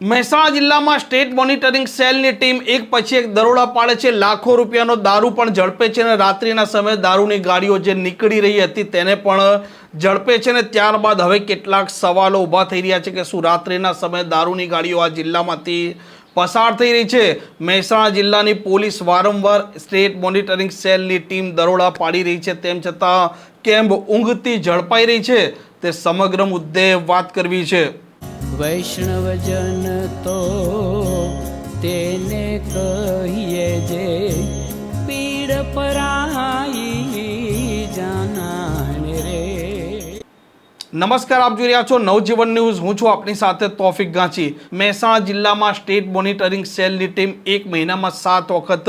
મહેસાણા જિલ્લામાં state monitoring સેલની team એક પછી એક દરોડા પાડે છે. લાખો રૂપિયાનો દારૂ પણ ઝડપે છે અને રાત્રિના સમયે દારૂની ગાડીઓ જે નીકળી રહી હતી તેને પણ ઝડપે છે ને ત્યારબાદ હવે કેટલાક સવાલો ઊભા થઈ રહ્યા છે કે શું રાત્રિના સમયે દારૂની ગાડીઓ આ જિલ્લામાંથી પસાર થઈ રહી છે? મહેસાણા જિલ્લાની પોલીસ વારંવાર સ્ટેટ મોનિટરિંગ સેલની ટીમ દરોડા પાડી રહી છે. તેમ છતાં કેમ્પ ઊંઘતી ઝડપાઈ રહી છે. તે સમગ્ર મુદ્દે વાત કરવી છે. વૈષ્ણવજન તો તેને કહીએ જે પીડ પરાઈ જાનાને રે. નમસ્કાર, આપ જોઈ રહ્યા છો નવજીવન ન્યૂઝ. હું છું આપની સાથે તોફિક ગાંચી. મહેસાણા જિલ્લામાં સ્ટેટ મોનિટરિંગ સેલની ટીમ એક મહિનામાં સાત વખત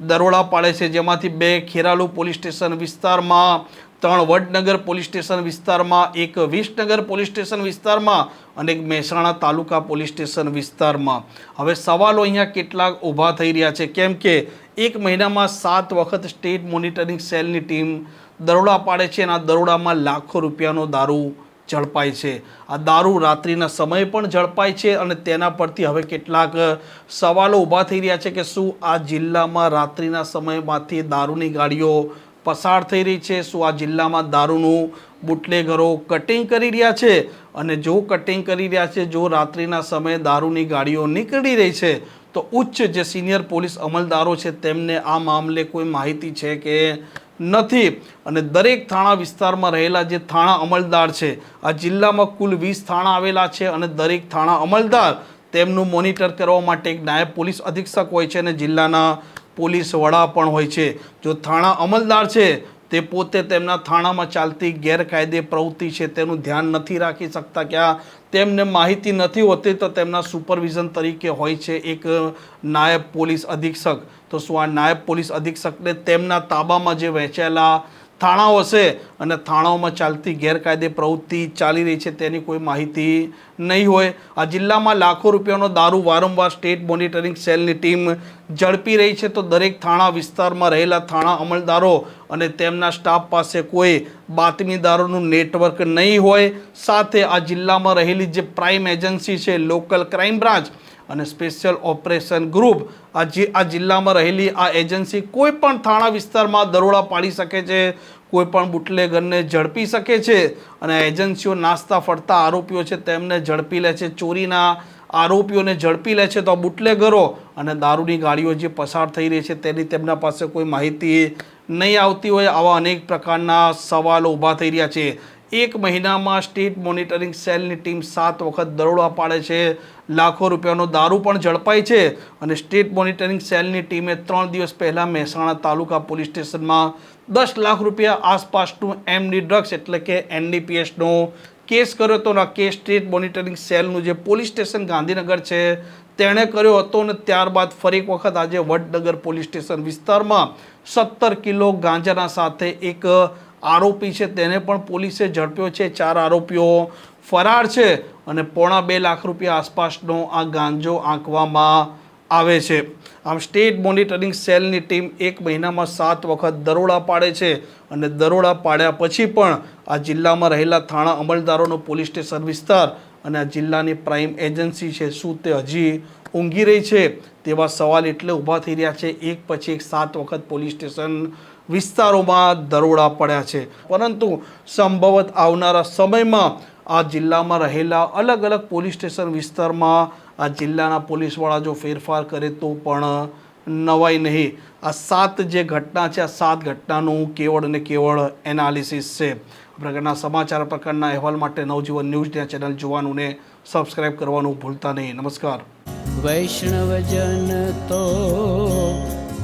દરોડા પાડે છે. જેમાંથી બે ખેરાલુ પોલીસ સ્ટેશન વિસ્તારમાં, ત્રણ વડનગર પોલીસ સ્ટેશન વિસ્તારમાં, એક વિસનગર પોલીસ સ્ટેશન વિસ્તારમાં અને એક મહેસાણા તાલુકા પોલીસ સ્ટેશન વિસ્તારમાં. હવે સવાલો અહીંયા કેટલાક ઊભા થઈ રહ્યા છે. કેમ કે એક મહિનામાં સાત વખત સ્ટેટ મોનિટરિંગ સેલની ટીમ દરોડા પાડે છે અને આ દરોડામાં લાખો રૂપિયાનો દારૂ ઝડપાય છે. આ દારૂ રાત્રિના સમયે પણ ઝડપાય છે અને તેના પરથી હવે કેટલાક સવાલો ઊભા થઈ રહ્યા છે કે શું આ જિલ્લામાં રાત્રિના સમયમાંથી દારૂની ગાડીઓ પસાર થઈ રહી છે? શું આ જિલ્લામાં દારૂનું બુટલેગરો કટિંગ કરી રહ્યા છે? અને જો કટિંગ કરી રહ્યા છે, જો રાત્રિના સમયે દારૂની ગાડીઓ નીકળી રહી છે, તો ઉચ્ચ જે સિનિયર પોલીસ અમલદારો છે તેમને આ મામલે કોઈ માહિતી છે કે નથી. અને દરેક થાણા વિસ્તારમાં રહેલા જે થાણા અમલદાર છે, આ જિલ્લામાં કુલ વીસ થાણા આવેલા છે અને દરેક થાણા અમલદાર તેમનું મોનિટર કરવા માટે એક નાયબ પોલીસ અધિક્ષક હોય છે અને જિલ્લાના પોલીસ વડા પણ હોય છે. જો થાણા અમલદાર છે તે પોતે તેમના થાણામાં ચાલતી ગેરકાયદે પ્રવૃત્તિ છે તેનું ધ્યાન નથી રાખી શકતા કે આ તેમને માહિતી નથી હોતી તો તેમના સુપરવિઝન તરીકે હોય છે એક નાયબ પોલીસ અધિક્ષક. તો શું આ નાયબ પોલીસ અધિક્ષકને તેમના તાબામાં જે વહેંચેલા થાણાઓ હશે અને થાણાઓમાં ચાલતી ગેરકાયદે પ્રવૃત્તિ ચાલી રહી છે તેની કોઈ માહિતી નહીં હોય. આ જિલ્લામાં લાખો રૂપિયાનો દારૂ વારંવાર સ્ટેટ મોનિટરિંગ સેલની ટીમ ઝડપી રહી છે તો દરેક થાણા વિસ્તારમાં રહેલા થાણા અમલદારો અને તેમના સ્ટાફ પાસે કોઈ બાતમીદારોનું નેટવર્ક નહીં હોય. સાથે આ જિલ્લામાં રહેલી જે પ્રાઇમ એજન્સી છે, લોકલ ક્રાઇમ બ્રાન્ચ અને સ્પેશિયલ ઓપરેશન ગ્રુપ આ જે આ જિલ્લામાં રહેલી આ એજન્સી કોઈ પણ થાણા વિસ્તારમાં દરોડા પાડી શકે છે, કોઈપણ બુટલેગરને ઝડપી શકે છે અને એજન્સીઓ નાસ્તા ફરતા આરોપીઓ છે તેમને ઝડપી લે છે, ચોરીના આરોપીઓને ઝડપી લે છે તો આ બુટલેગરો અને દારૂની ગાડીઓ જે પસાર થઈ રહી છે તેની તેમના પાસે કોઈ માહિતી નહીં આવતી હોય આવા અનેક પ્રકારના સવાલો ઊભા થઈ રહ્યા છે. એક મહિનામાં સ્ટેટ મોનિટરિંગ સેલની ટીમ સાત વખત દરોડા પાડે છે. લાખો રૂપિયાનો દારૂ પણ ઝડપાય છે અને સ્ટેટ મોનિટરિંગ સેલની ટીમે ત્રણ દિવસ પહેલાં મહેસાણા તાલુકા પોલીસ સ્ટેશનમાં દસ લાખ રૂપિયા આસપાસનું એમડી ડ્રગ્સ એટલે કે એનડીપીએસનો કેસ કર્યો હતો આ કેસ સ્ટેટ મોનિટરિંગ સેલનું જે પોલીસ સ્ટેશન ગાંધીનગર છે, તેણે કર્યો હતો અને ત્યારબાદ ફરી એક વખત આજે વડનગર પોલીસ સ્ટેશન વિસ્તારમાં સત્તર કિલો ગાંજાના સાથે એક આરોપી છે તેને પણ પોલીસે ઝડપ્યો છે. ચાર આરોપીઓ ફરાર છે અને પોણા બે લાખ રૂપિયા આસપાસનો આ ગાંજો આંકવામાં આવે છે. આમ સ્ટેટ મોનિટરિંગ સેલની ટીમ એક મહિનામાં સાત વખત દરોડા પાડે છે અને દરોડા પાડ્યા પછી પણ આ જિલ્લામાં રહેલા થાણા અમલદારોનો પોલીસ સ્ટેશન વિસ્તાર અને આ જિલ્લાની પ્રાઇમ એજન્સી છે શું તે હજી ઊંઘી રહી છે તેવા સવાલ એટલે ઊભા થઈ રહ્યા છે. એક પછી એક સાત વખત પોલીસ સ્ટેશન વિસ્તારોમાં દરોડા પડ્યા છે. પરંતુ સંભવત આવનારા સમયમાં આ જિલ્લામાં રહેલા અલગ અલગ પોલીસ સ્ટેશન વિસ્તારમાં આ જિલ્લાના પોલીસવાળા જો ફેરફાર કરે તો પણ નવાઈ નહીં. આ સાત જે ઘટના છે, આ સાત ઘટનાનું કેવળ ને કેવળ એનાલિસિસ છે. પ્રકારના સમાચાર પ્રકારના અહેવાલ માટે નવજીવન ન્યૂઝ ચેનલ જોવાનું ને સબસ્ક્રાઇબ કરવાનું ભૂલતા નહીં. નમસ્કાર. વૈષ્ણવજન તો